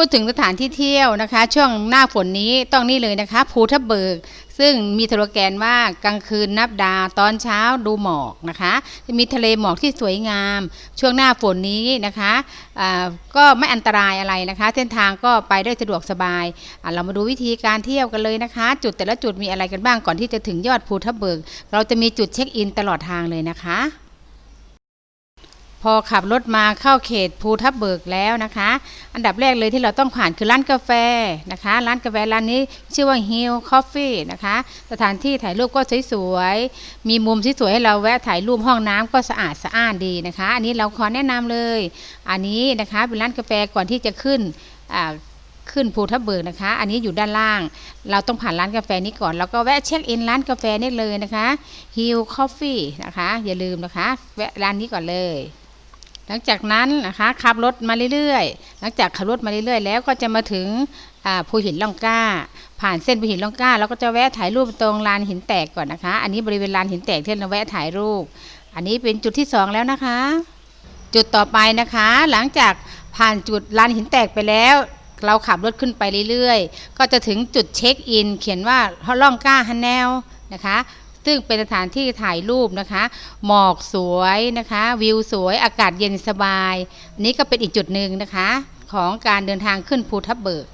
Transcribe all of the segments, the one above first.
พูดถึงสถานที่เที่ยวนะคะ ช่วงหน้าฝนนี้ต้องนี่เลยนะคะ ภูทับเบิก ซึ่งมีสโลแกนว่ากลางคืนนับดาวตอนเช้าดูหมอกนะคะ มีทะเลหมอกที่สวยงาม ช่วงหน้าฝนนี้นะคะก็ไม่อันตรายอะไรนะคะ เส้นทางก็ไปได้สะดวกสบายอะเรามาดูวิธีการเที่ยวกันเลยนะคะ จุดแต่ละจุดมีอะไรกันบ้างก่อนที่จะถึงยอดภูทับเบิก เราจะมีจุดเช็คอินตลอดทางเลยนะคะ อขับรถมาเข้าเขตภูทับเบิกแล้วนะคะ อันดับแรกเลยที่เราต้องผ่านคือร้านกาแฟนะคะ ร้านกาแฟร้านนี้ชื่อว่า Hill Coffee นะคะ สถานที่ถ่ายรูปก็สวยๆ มีมุมที่สวยให้เราแวะถ่ายรูปห้องน้ำก็สะอาดสะอ้านดีนะคะ อันนี้เราขอแนะนำเลย อันนี้นะคะเป็นร้านกาแฟก่อนที่จะขึ้นอ่าขึ้นภูทับเบิกนะคะ อันนี้อยู่ด้านล่าง เราต้องผ่านร้านกาแฟนี้ก่อน แล้วก็แวะเช็คอินร้านกาแฟนี่เลยนะคะ Hill Coffee นะคะ อย่าลืมนะคะ แวะร้านนี้ก่อนเลย หลังจากนั้นนะคะขับรถมาเรื่อยๆ หลังจากขับรถมาเรื่อยๆ แล้วก็จะมาถึงภูหินล่องกล้า ผ่านเส้นภูหินล่องกล้าแล้วก็จะแวะถ่ายรูปตรงลานหินแตกก่อนนะคะ อันนี้บริเวณลานหินแตกที่เราแวะถ่ายรูป อันนี้เป็นจุดที่สองแล้วนะคะ จุดต่อไปนะคะ หลังจากผ่านจุดลานหินแตกไปแล้ว เราขับรถขึ้นไปเรื่อยๆ ก็จะถึงจุดเช็คอิน เขียนว่าล่องกล้าฮันแนลนะคะ ซึ่งเป็นสถานที่ถ่ายรูปนะคะ หมอกสวยนะคะ วิวสวยอากาศเย็นสบายนนี้ก็เป็นอีกจุดหนึ่งนะคะ ของการเดินทางขึ้นภูทับเบิก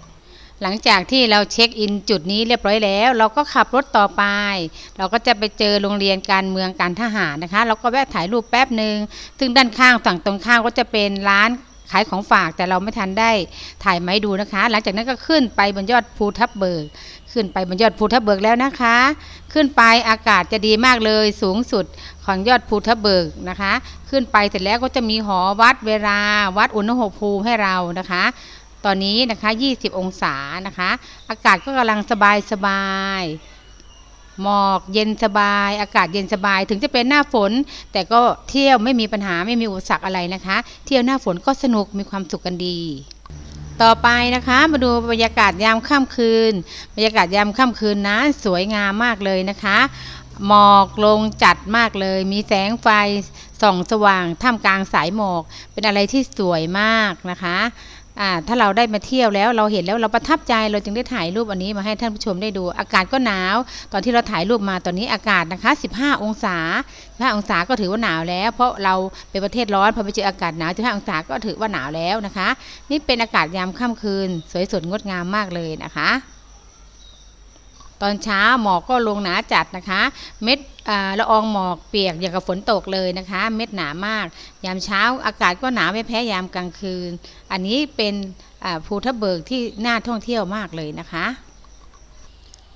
หลังจากที่เราเช็คอินจุดนี้เรียบร้อยแล้ว เราก็ขับรถต่อไป เราก็จะไปเจอโรงเรียนการเมืองการทหารนะคะ เราก็แวะถ่ายรูปแป๊บหนึ่งซึ่งด้านข้างฝั่งตรงข้ามก็จะเป็นร้าน ขายของฝากแต่เราไม่ทันได้ถ่ายไม้ดูนะคะ หลังจากนั้นก็ขึ้นไปบนยอดภูทับเบิก ขึ้นไปบนยอดภูทับเบิกแล้วนะคะ ขึ้นไปอากาศจะดีมากเลยสูงสุดของยอดภูทับเบิกนะคะ ขึ้นไปเสร็จแล้วก็จะมีหอวัดเวลาวัดอุณหภูมิให้เรานะคะ ตอนนี้นะคะ 20 องศานะคะ อากาศก็กำลังสบายสบาย หมอกเย็นสบาย อากาศเย็นสบาย ถึงจะเป็นหน้าฝน แต่ก็เที่ยวไม่มีปัญหาไม่มีอุปสรรคอะไรนะคะ เที่ยวหน้าฝนก็สนุกมีความสุขกันดีต่อไปนะคะมาดูบรรยากาศยามค่ำคืน บรรยากาศยามค่ำคืนนะสวยงามมากเลยนะคะ หมอกลงจัดมากเลย มีแสงไฟส่องสว่างท่ามกลางสายหมอก เป็นอะไรที่สวยมากนะคะ อ่าถ้าเราได้มาเที่ยวแล้วเราเห็นแล้วเราประทับใจเราจึงได้ถ่ายรูปอันนี้มาให้ท่านผู้ชมได้ดู อากาศก็หนาว ตอนที่เราถ่ายรูปมาตอนนี้อากาศนะคะ 15 องศา15องศาก็ถือว่าหนาวแล้ว เพราะเราเป็นประเทศร้อนพอไปเจออากาศหนาว15องศาก็ถือว่าหนาวแล้วนะคะ นี่เป็นอากาศยามค่ำคืน สวยสดงดงามมากเลยนะคะ ตอนเช้าหมอกก็ลงหนาจัดนะคะ เม็ดละอองหมอกเปียกอย่างกับฝนตกเลยนะคะ เม็ดหนามาก ยามเช้าอากาศก็หนาวไม่แพ้ยามกลางคืน อันนี้เป็นภูทับเบิกที่น่าท่องเที่ยวมากเลยนะคะ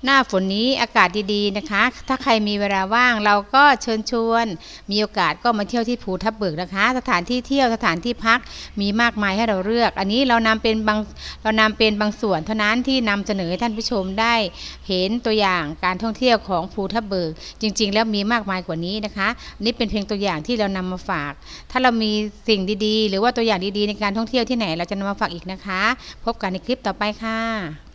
หน้าฝนนี้อากาศดีๆนะคะ ถ้าใครมีเวลาว่างเราก็เชิญชวน มีโอกาสก็มาเที่ยวที่ภูทับเบิกนะคะ สถานที่เที่ยวสถานที่พักมีมากมายให้เราเลือก อันนี้เรานำเป็นบางเรานำเป็นบางส่วนเท่านั้นที่นำเสนอให้ท่านผู้ชมได้เห็นตัวอย่างการท่องเที่ยวของภูทับเบิก จริง ๆ แล้วมีมากมายกว่านี้นะคะนนี่เป็นเพียงตัวอย่างที่เรานำมาฝาก ถ้าเรามีสิ่งดีๆ หรือว่าตัวอย่างดีๆ ในการท่องเที่ยวที่ไหนเราจะนำมาฝากอีกนะคะ พบกันในคลิปต่อไปค่ะ